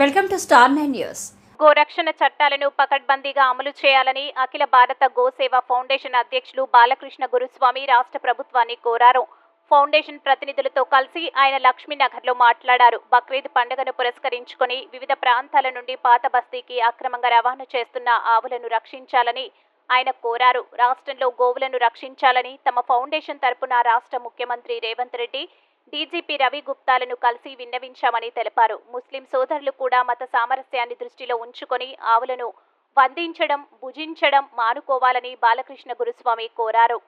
Welcome to star nine news. గోరక్షణ చట్టాలను పకడ్బందీగా అమలు చేయాలని అఖిల భారత గోసేవ ఫౌండేషన్ అధ్యక్షులు బాలకృష్ణ గురుస్వామి రాష్ట్ర ప్రభుత్వాన్ని కోరారు. ఫౌండేషన్ ప్రతినిధులతో కలిసి ఆయన లక్ష్మీనగర్లో మాట్లాడారు. బక్రీద్ పండుగను పురస్కరించుకుని వివిధ ప్రాంతాల నుండి పాత బస్తీకి అక్రమంగా రవాణా చేస్తున్న ఆవులను రక్షించాలని ఆయన కోరారు. రాష్ట్రంలో గోవులను రక్షించాలని తమ ఫౌండేషన్ తరపున రాష్ట్ర ముఖ్యమంత్రి రేవంత్ రెడ్డి డీజీపీ రవి గుప్తాలను కలిసి విన్నవించామని తెలిపారు. ముస్లిం సోదరులు కూడా మత సామరస్యాన్ని దృష్టిలో ఉంచుకొని ఆవులను వందించడం భుజించడం మానుకోవాలని బాలకృష్ణ గురుస్వామి కోరారు.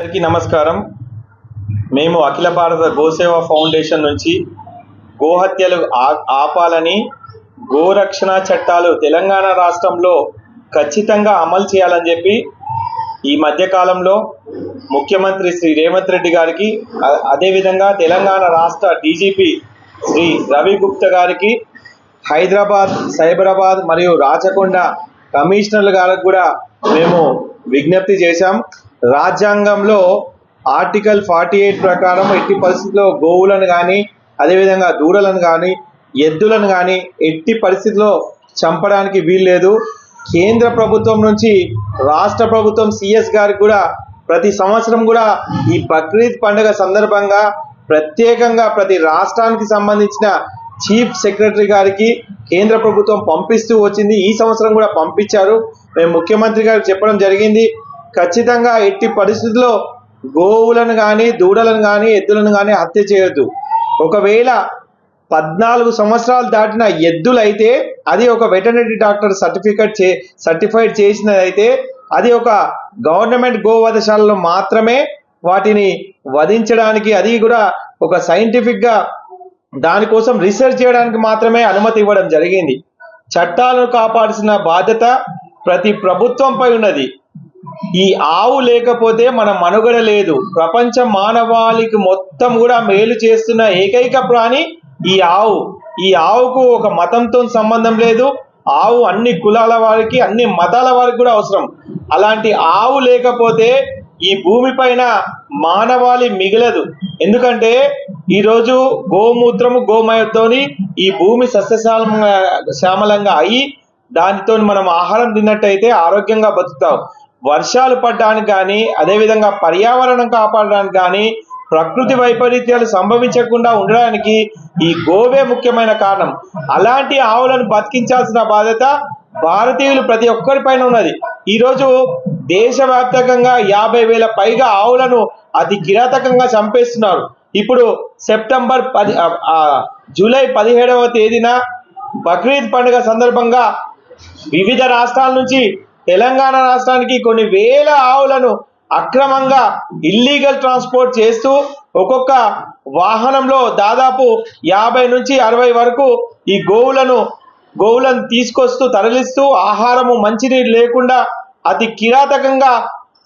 అందరికీ నమస్కారం. మేము అఖిల భారత గోసేవ ఫౌండేషన్ నుంచి గోహత్యలు ఆ- ఆపాలని గోరక్షణ చట్టాలు తెలంగాణ రాష్ట్రంలో ఖచ్చితంగా అమలు చేయాలని చెప్పి ఈ మధ్యకాలంలో ముఖ్యమంత్రి శ్రీ రేవంత్ రెడ్డి గారికి అదేవిధంగా తెలంగాణ రాష్ట్ర డీజీపీ శ్రీ రవి గుప్తా గారికి హైదరాబాద్ సైబరాబాద్ మరియు రాచకొండ కమిషనర్ల గారికి కూడా మేము విజ్ఞప్తి చేశాం. రాజ్యాంగంలో ఆర్టికల్ ఫార్టీ ఎయిట్ ప్రకారం ఎట్టి పరిస్థితుల్లో గోవులను కానీ అదేవిధంగా దూడలను కానీ ఎద్దులను కానీ ఎట్టి పరిస్థితుల్లో చంపడానికి వీల్లేదు. కేంద్ర ప్రభుత్వం నుంచి రాష్ట్ర ప్రభుత్వం సిఎస్ గారికి కూడా ప్రతి సంవత్సరం కూడా ఈ బక్రీద్ పండుగ సందర్భంగా ప్రత్యేకంగా ప్రతి రాష్ట్రానికి సంబంధించిన చీఫ్ సెక్రటరీ గారికి కేంద్ర ప్రభుత్వం పంపిస్తూ వచ్చింది. ఈ సంవత్సరం కూడా పంపించారు. మేము ముఖ్యమంత్రి గారికి చెప్పడం జరిగింది. ఖచ్చితంగా ఎట్టి పరిస్థితుల్లో గోవులను కానీ దూడలను కానీ ఎద్దులను కానీ హత్య చేయొద్దు. ఒకవేళ పద్నాలుగు సంవత్సరాలు దాటిన ఎద్దులైతే అది ఒక వెటర్నరీ డాక్టర్ సర్టిఫికేట్ చే సర్టిఫైడ్ చేసినదైతే అది ఒక గవర్నమెంట్ గోవధశాలలో మాత్రమే వాటిని వధించడానికి అది కూడా ఒక సైంటిఫిక్గా దానికోసం రీసెర్చ్ చేయడానికి మాత్రమే అనుమతి ఇవ్వడం జరిగింది. చట్టాలను కాపాడాల్సిన బాధ్యత ప్రతి ప్రభుత్వంపై ఉన్నది. ఈ ఆవు లేకపోతే మన మనుగడ లేదు. ప్రపంచ మానవాళికి మొత్తం కూడా మేలు చేస్తున్న ఏకైక ప్రాణి ఈ ఆవు. ఈ ఆవుకు ఒక మతంతో సంబంధం లేదు. ఆవు అన్ని కులాల వారికి అన్ని మతాల వారికి కూడా అవసరం. అలాంటి ఆవు లేకపోతే ఈ భూమి పైన మానవాళి మిగలదు. ఎందుకంటే ఈరోజు గోమూత్రము గోమయంతోని ఈ భూమి సస్యశ్యామలంగా శ్యామలంగా అయ్యి దానితో మనం ఆహారం తిన్నట్టయితే ఆరోగ్యంగా బతుకుతాం. వర్షాలు పడడానికి కానీ అదేవిధంగా పర్యావరణం కాపాడడానికి కానీ ప్రకృతి వైపరీత్యాలు సంభవించకుండా ఉండడానికి ఈ గోవే ముఖ్యమైన కారణం. అలాంటి ఆవులను బతికించాల్సిన బాధ్యత భారతీయులు ప్రతి ఒక్కరిపైన ఉన్నది. ఈరోజు దేశవ్యాప్తంగా యాభై వేల పైగా ఆవులను అతి కిరాతకంగా చంపేస్తున్నారు. ఇప్పుడు సెప్టెంబర్ పది జూలై పదిహేడవ తేదీన బక్రీద్ పండుగ సందర్భంగా వివిధ రాష్ట్రాల నుంచి తెలంగాణ రాష్ట్రానికి కొన్ని వేల ఆవులను అక్రమంగా ఇల్లీగల్ ట్రాన్స్పోర్ట్ చేస్తూ ఒక్కొక్క వాహనంలో దాదాపు యాభై నుంచి అరవై వరకు ఈ గోవులను గోవులను తీసుకొస్తూ తరలిస్తూ ఆహారము మంచినీరు లేకుండా అతి కిరాతకంగా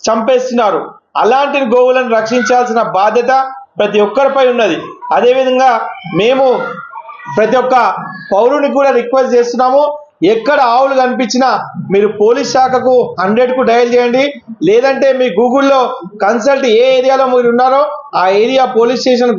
చంపేస్తున్నారు. అలాంటి గోవులను రక్షించాల్సిన బాధ్యత ప్రతి ఒక్కరిపై ఉన్నది. అదేవిధంగా మేము ప్రతి ఒక్క పౌరుని కూడా రిక్వెస్ట్ చేస్తున్నాము. ఎక్కడ ఆవులు కనిపించినా మీరు పోలీస్ శాఖకు హండ్రెడ్కు డయల్ చేయండి. లేదంటే మీ గూగుల్లో కన్సల్ట్ ఏ ఏరియాలో మీరు ఉన్నారో ఆ ఏరియా పోలీస్ స్టేషన్